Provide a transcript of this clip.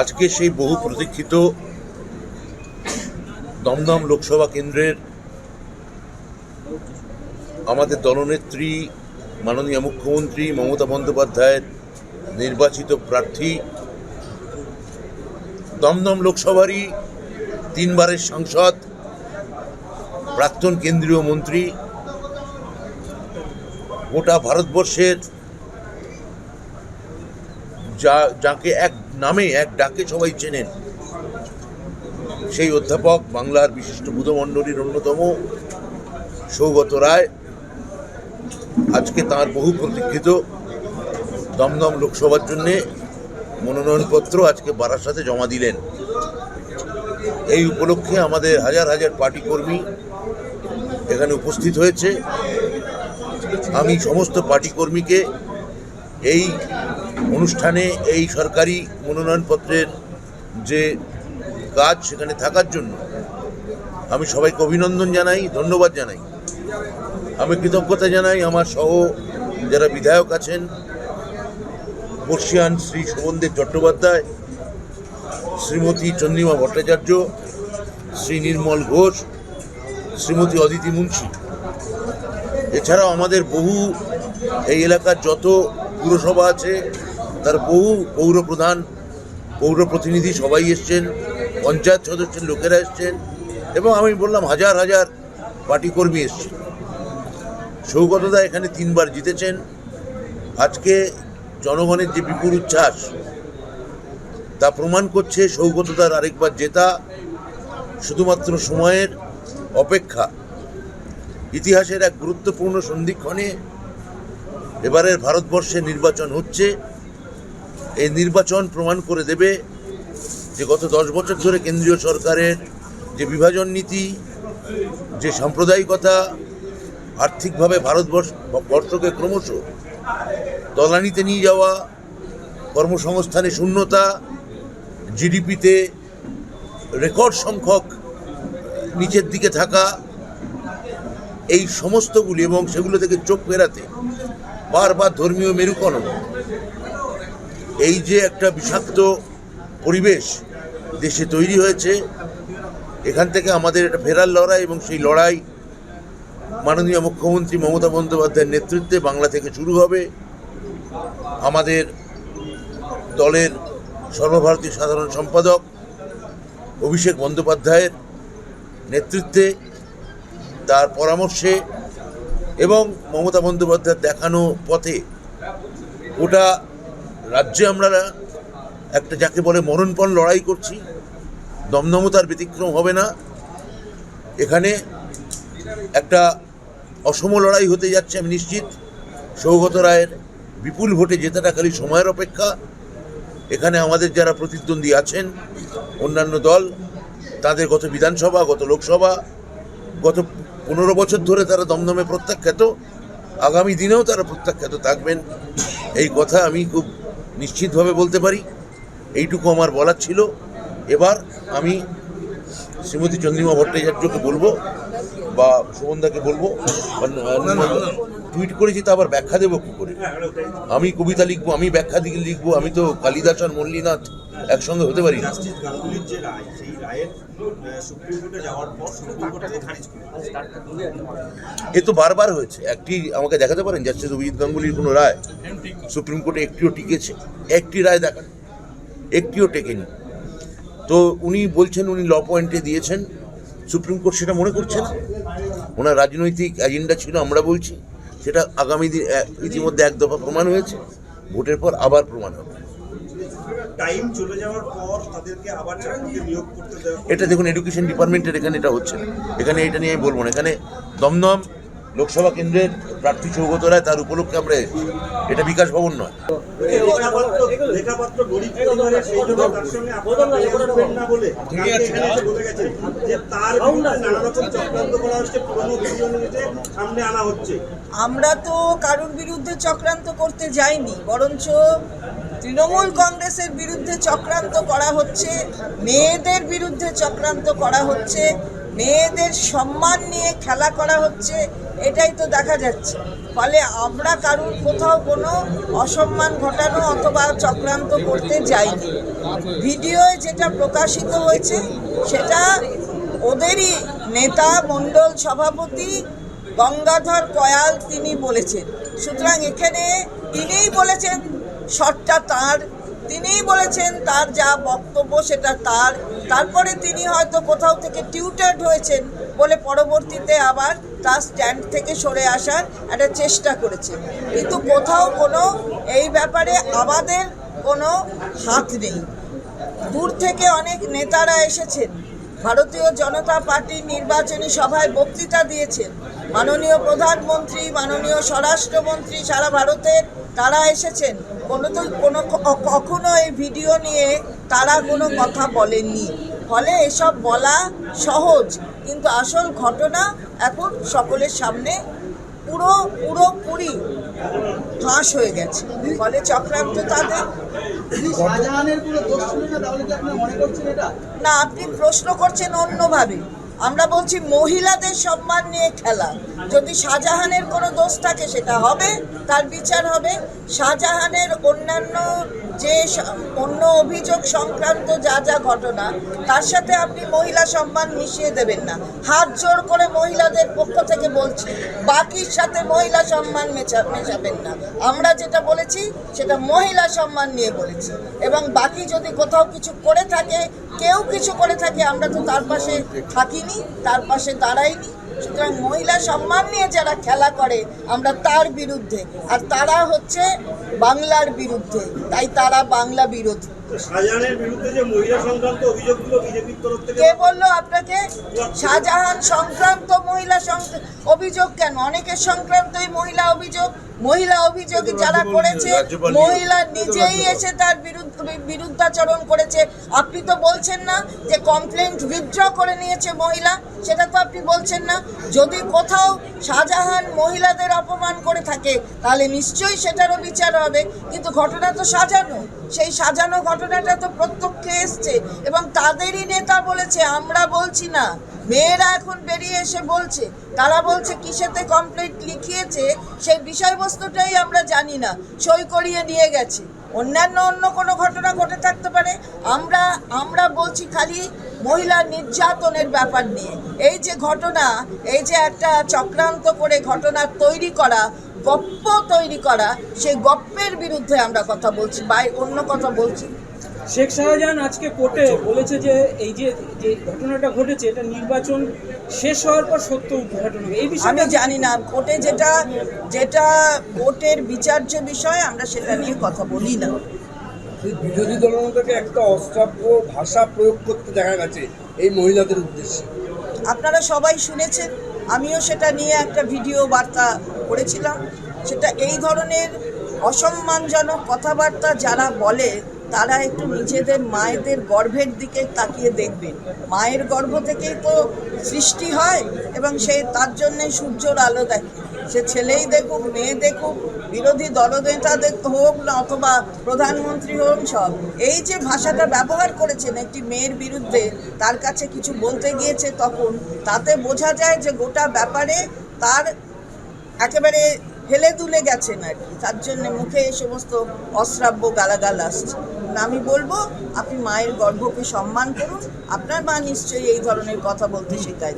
আজকে সেই বহু প্রতীক্ষিত দমদম লোকসভা কেন্দ্রের আমাদের দলনেত্রী, মাননীয় মুখ্যমন্ত্রী মমতা বন্দ্যোপাধ্যায়ের নির্বাচিত প্রার্থী। দমদম লোকসভারই তিনবারের সাংসদ, প্রাক্তন কেন্দ্রীয় মন্ত্রী। গোটা ভারতবর্ষের যা, যাকে এক নামে এক ডাকে সবাই চেনেন। সেই অধ্যাপক বাংলার বিশিষ্ট বুধমণ্ডলীর অন্যতম সৌগত রায়। আজকে তার বহু প্রতীক্ষিত দমদম লোকসভার জন্যে মনোনয়নপত্র আজকে বারাসাতে জমা দিলেন। এই উপলক্ষে আমাদের হাজার হাজার পার্টি কর্মী এখানে উপস্থিত হয়েছে। আমি সমস্ত পার্টি কর্মীকে এই অনুষ্ঠানে এই সরকারি মনোনয়নপত্রের যে কাজ সেখানে থাকার জন্য আমি সবাইকে অভিনন্দন জানাই, ধন্যবাদ জানাই। আমি কৃতজ্ঞতা জানাই আমার সহ যারা বিধায়ক আছেন, বর্ষিয়ান শ্রী শোভনদেব চট্টোপাধ্যায়, শ্রীমতী চন্দ্রিমা ভট্টাচার্য, শ্রী নির্মল ঘোষ, শ্রীমতী অদিতি মুন্সি। এছাড়াও আমাদের বহু এই এলাকার যত পুরসভা আছে তার বহু পৌর প্রধান পৌর প্রতিনিধি সবাই এসছেন, পঞ্চায়েত সদস্যের লোকেরা এসছেন এবং আমি বললাম হাজার হাজার পার্টি কর্মী এসছেন। সৌগতদা এখানে তিনবার জিতেছেন। আজকে জনগণের যে বিপুল উচ্ছ্বাস, তা প্রমাণ করছে সৌগতদার আরেকবার জেতা, শুধুমাত্র সময়ের অপেক্ষা। ইতিহাসের এক গুরুত্বপূর্ণ সন্ধিক্ষণে এবারের ভারতবর্ষে নির্বাচন হচ্ছে। এই নির্বাচন প্রমাণ করে দেবে যে গত দশ বছর ধরে কেন্দ্রীয় সরকারের যে বিভাজন নীতি, যে সাম্প্রদায়িকতা, আর্থিকভাবে ভারতবর্ষ, বর্ষকে ক্রমশ তলানিতে নিয়ে যাওয়া, কর্মসংস্থানে শূন্যতা, জিডিপিতে রেকর্ড সংখ্যক, নিচের দিকে থাকা, এই সমস্তগুলি এবং সেগুলো থেকে চোখ ফেরাতে বারবার ধর্মীয় মেরুকরণ এই যে একটা বিষাক্ত পরিবেশ দেশে তৈরি হয়েছে, এখান থেকে আমাদের একটা ফেরার লড়াই এবং সেই লড়াই মাননীয় মুখ্যমন্ত্রী মমতা বন্দ্যোপাধ্যায়ের নেতৃত্বে বাংলা থেকে শুরু হবে। আমাদের দলের সর্বভারতীয় সাধারণ সম্পাদক অভিষেক বন্দ্যোপাধ্যায়ের নেতৃত্বে তার পরামর্শে এবং মমতা বন্দ্যোপাধ্যায়ের দেখানো পথে গোটা রাজ্যে আমরা একটা যাকে বলে মরণপণ লড়াই করছি, দমদমতার ব্যতিক্রম হবে না। এখানে একটা অসম লড়াই হতে যাচ্ছে, আমি নিশ্চিত। সৌগত রায়ের বিপুল ভোটে জেতাটা খালি সময়ের অপেক্ষা। এখানে আমাদের যারা প্রতিদ্বন্দ্বী আছেন, অন্যান্য দল, তাদের গত বিধানসভা, গত লোকসভা, গত পনেরো বছর ধরে তারা দমদমে প্রত্যাখ্যাত। আগামী দিনেও তারা প্রত্যাখ্যাত থাকবেন। এই কথা আমি খুব নিশ্চিতভাবে বলতে পারি, এইটুকু আমার বলার ছিল। এবার আমি শ্রীমতী চন্দ্রিমা ভট্টাচার্যকে বলব বা সুমনদাকে বলব টুইট করেছি তা আবার ব্যাখ্যা দেবো কী করে? আমি কবিতা লিখব, আমি ব্যাখ্যা দিকে লিখব, আমি তো কালিদাস আর মল্লিনাথ একসঙ্গে হতে পারি না। জাস্টিস গাঙ্গুলির যে রায় সেই রায়ের সুপ্রিম কোর্টে যাওয়ার পর সুপ্রিম কোর্ট খারিজ এ তো বারবার হয়েছে। একটি আমাকে দেখাতে পারেন জাস্টিস অভিজিৎ গাঙ্গুলির কোনো রায়? সুপ্রিম কোর্টে একটিও টিকেছে। একটি রায় দেখান। একটিও টেকেনি। তো উনি বলছেন উনি ল পয়েন্টে দিয়েছেন। সুপ্রিম কোর্ট সেটা মনে করছে না? ওনার রাজনৈতিক এজেন্ডা ছিল আমরা বলছি। সেটা আগামী দিন ইতিমধ্যে এক দফা প্রমাণ হয়েছে। ভোটের পর আবার প্রমাণ হবে। টাইম চলে যাওয়ার পর তাদেরকে আবার চাকরিতে নিয়োগ করতে দেওয়া এটা দেখুন এডুকেশন ডিপার্টমেন্টের এখানে এটা হচ্ছে এখানে এটা নিয়ে আমি বলব না। এখানে দমদম লোকসভা কেন্দ্রের প্রার্থী সৌগত রায় তার উপলক্ষে আমরা এটা বিকাশ ভবন নয়। আমরা তো কারোর বিরুদ্ধে চক্রান্ত করতে যাইনি বরঞ্চ তৃণমূল কংগ্রেসের বিরুদ্ধে চক্রান্ত করা হচ্ছে, মেয়েদের বিরুদ্ধে চক্রান্ত করা হচ্ছে, মেয়েদের সম্মান নিয়ে খেলা করা হচ্ছে, এটাই তো দেখা যাচ্ছে। ফলে আমরা কারুর কোথাও কোনো অসম্মান ঘটানো অথবা চক্রান্ত করতে যাইনি। ভিডিওয় যেটা প্রকাশিত হয়েছে, সেটা ওদেরই নেতা, মণ্ডল সভাপতি গঙ্গাধর কয়াল তিনি বলেছেন। সুতরাং এখানে তিনিই বলেছেন শটটা তার, তিনিই বলেছেন তার যা বক্তব্য সেটা তার। তারপরে তিনি হয়তো কোথাও থেকে টিউটার্ড হয়েছেন বলে পরবর্তীতে আবার তার স্ট্যান্ড থেকে সরে আসার একটা চেষ্টা করেছে কিন্তু কোথাও কোনো, এই ব্যাপারে আমাদের কোনো হাত নেই। দূর থেকে অনেক নেতারা এসেছেন। ভারতীয় জনতা পার্টির নির্বাচনী সভায় বক্তৃতা দিয়েছেন। মাননীয় প্রধানমন্ত্রী, মাননীয় স্বরাষ্ট্রমন্ত্রী সারা ভারতের, তারা এসেছেন। কোনো তো কোনো কখনো এই ভিডিও নিয়ে তারা কোনো কথা বলেননি। ফলে এসব বলা সহজ কিন্তু আসল ঘটনা এখন সকলের সামনে পুরো পুরোপুরি ফাঁস হয়ে গেছে। ফলে চক্রান্ত তাদের। না আপনি প্রশ্ন করছেন অন্যভাবে। আমরা বলছি মহিলাদের সম্মান নিয়ে খেলা। যদি শাহজাহানের কোনো দোষ থাকে, সেটা হবে, তার বিচার হবে। শাহজাহানের অন্যান্য যে অন্য অভিযোগ সংক্রান্ত যা যা ঘটনা, তার সাথে আপনি মহিলা সম্মান মিশিয়ে দেবেন না। হাত জোর করে মহিলাদের পক্ষ থেকে বলছি, বাকির সাথে মহিলা সম্মান মেশা মেশাবেন না। আমরা যেটা বলেছি, সেটা মহিলা সম্মান নিয়ে বলেছি। এবং বাকি যদি কোথাও কিছু করে থাকে, কেউ কিছু করে থাকে, আমরা তো তার পাশে থাকিনি, তার পাশে দাঁড়াইনি। সুতরাং মহিলা সম্মান নিয়ে যারা খেলা করে, আমরা তার বিরুদ্ধে। আর তারা হচ্ছে বাংলার বিরুদ্ধে। তাই তারা বাংলা বিরোধী। শাহজাহানের বিরুদ্ধে যে মহিলা সংক্রান্ত অভিযোগগুলো বিজেপির তরফ থেকে কে বলল আপনাকে? শাহজাহান সংক্রান্ত মহিলা অভিযোগ কেন? অনেকের সংক্রান্তই মহিলা অভিযোগ মহিলা অভিযোগ যারা করেছে মহিলা নিজেই এসে তার বিরুদ্ধ বিরুদ্ধাচরণ করেছে। আপনি তো বলছেন না যে কমপ্লেন উইথড্র করে নিয়েছে মহিলা সেটা তো আপনি বলছেন না। যদি কোথাও শাহজাহান মহিলাদের অপমান করে থাকে তাহলে নিশ্চয়ই সেটারও বিচার হবে। কিন্তু ঘটনা তো সাজানো। সেই সাজানো ঘটনাটা তো প্রত্যক্ষে এসছে এবং তাদেরই নেতা বলেছে, আমরা বলছি না। মেয়েরা এখন বেরিয়ে এসে বলছে, তারা বলছে কিসেতে কমপ্লেন্ট লিখিয়েছে, সেই বিষয়বস্তুটাই আমরা জানি না, সই করিয়ে নিয়ে গেছে। অন্যান্য অন্য কোনো ঘটনা ঘটে থাকতে পারে, আমরা আমরা বলছি খালি মহিলা নির্যাতনের ব্যাপার নিয়ে। এই যে ঘটনা, এই যে একটা চক্রান্ত করে ঘটনা তৈরি করা গপ্প তৈরি করা সেই গপ্পের বিরুদ্ধে আমরা কথা বলছি বা অন্য কথা বলছি। শেখ শাহজাহান আজকে কোর্টে বলেছে যে এই যে যে ঘটনাটা ঘটেছে এটা নির্বাচন শেষ হওয়ার পর সত্য উদ্ঘাটন হবে। এই আমি জানি না কোর্টে যেটা যেটা কোর্টের বিচার্য বিষয় আমরা সেটা নিয়ে কথা বলি না। বিরোধী দলনেতাকে একটা অশ্রাব্য ভাষা প্রয়োগ করতে দেখা গেছে এই মহিলাদের উদ্দেশ্যে। আপনারা সবাই শুনেছেন আমিও সেটা নিয়ে একটা ভিডিও বার্তা করেছিলাম। সেটা এই ধরনের অসম্মানজনক কথাবার্তা যারা বলে, তারা একটু নিজেদের মায়েদের গর্ভের দিকে তাকিয়ে দেখবেন মায়ের গর্ভ থেকেই তো সৃষ্টি হয় এবং সে তার জন্যে সূর্যর আলো দেখে। সে ছেলেই দেখুক, মেয়ে দেখুক, বিরোধী দলনেতা হোক না, অথবা প্রধানমন্ত্রী হোক, সব। এই যে ভাষাটা ব্যবহার করেছেন একটি মেয়ের বিরুদ্ধে, তার কাছে কিছু বলতে গিয়েছে তখন, তাতে বোঝা যায় যে গোটা ব্যাপারে তার একেবারে হেলে দুলে গেছেন আর কি। তার জন্য মুখে এই সমস্ত অশ্রাব্য গালাগাল আসছে আমি বলব, আপনি মায়ের গর্ভকে সম্মান করুন। আপনার মা নিশ্চয়ই এই ধরনের কথা বলতে শেখায়।